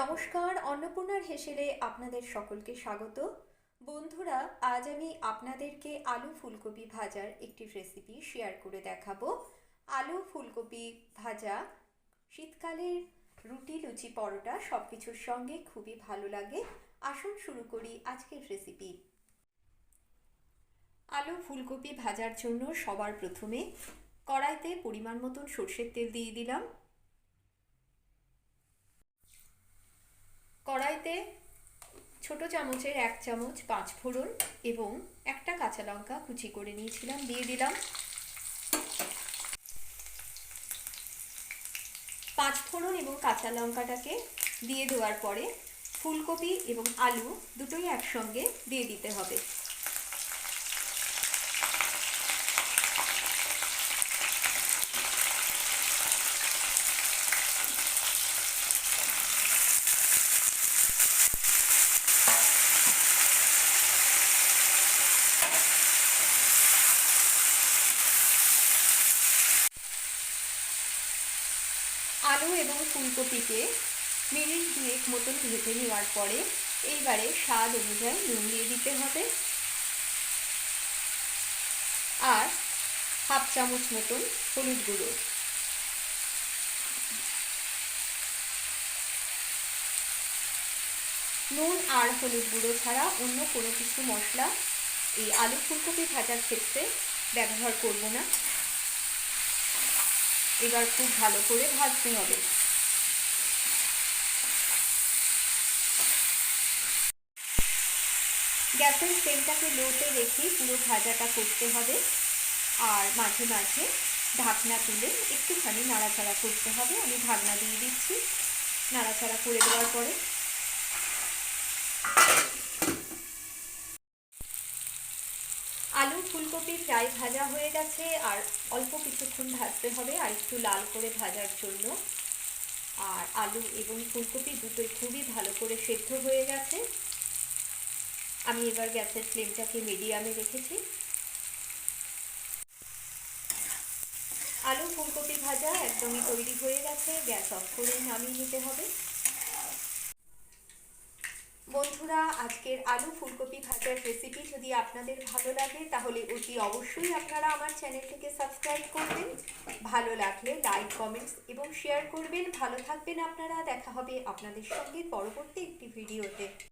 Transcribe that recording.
নমস্কার, অন্নপূর্ণার হেসেলে আপনাদের সকলকে স্বাগত। বন্ধুরা, আজ আমি আপনাদেরকে আলু ফুলকপি ভাজার একটি রেসিপি শেয়ার করে দেখাবো। আলু ফুলকপি ভাজা, শীতকালের রুটি, লুচি, পরোটা সব কিছুর সঙ্গে খুবই ভালো লাগে। আসুন শুরু করি আজকের রেসিপি আলু ফুলকপি ভাজার জন্য সবার প্রথমে কড়াইতে পরিমাণ মতন সর্ষের তেল দিয়ে দিলাম। কড়াইতে ছোট চামচের এক চামচ পাঁচ ফোড়ন এবং একটা কাঁচা লঙ্কা কুচি করে নিয়েছিলাম, দিয়ে দিলাম। পাঁচ ফোড়ন এবং কাঁচা লঙ্কাটাকে দিয়ে দেওয়ার পরে ফুলকপি এবং আলু দুটোই একসঙ্গে দিয়ে দিতে হবে। আলু এবং ফুলকপিকে মিনিট দুয়েক মতন ভেজে নেওয়ার পরে এইবারে স্বাদ অনুযায়ী নুন দিয়ে দিতে হবে। আর হাফ চামচ মতন হলুদ গুঁড়ো। নুন আর হলুদ গুঁড়ো ছাড়া অন্য কোনো কিছু মশলা এই আলু ফুলকপি ভাজার ক্ষেত্রে ব্যবহার করব না। এবার খুব ভালো করে ভাজতে হবে। গ্যাসের ফ্লেমটাকে লোতে রেখে পুরো ভাজাটা করতে হবে। আর মাঝে মাঝে ঢাকনা তুলে একটুখানি নাড়াচাড়া করতে হবে। আমি ঢাকনা দিয়ে দিচ্ছি। নাড়াচাড়া করে দেওয়ার পরে আলু ফুলকপি প্রায় ভাজা হয়ে গেছে, আর অল্প কিছুক্ষণ ভাজতে হবে, আর একটু লাল করে ভাজার জন্য। আর আলু এবং ফুলকপি দুটোই খুবই ভালো করে সেদ্ধ হয়ে গেছে। আমি এবার গ্যাসের ফ্লেমটাকে মিডিয়ামে রেখেছি। আলু, ফুলকপি ভাজা একদমই তৈরি হয়ে গেছে, গ্যাস অফ করে নামিয়ে নিতে হবে। বন্ধুরা, আজকের আলু ফুলকপি ভাজার রেসিপি যদি আপনাদের ভালো লাগে, তাহলে অতি অবশ্যই আপনারা আমার চ্যানেলটিকে সাবস্ক্রাইব করবেন। ভালো লাগলে লাইক কমেন্টস এবং শেয়ার করবেন। ভালো থাকবেন আপনারা। দেখা হবে আপনাদের সঙ্গে পরবর্তী একটি ভিডিওতে।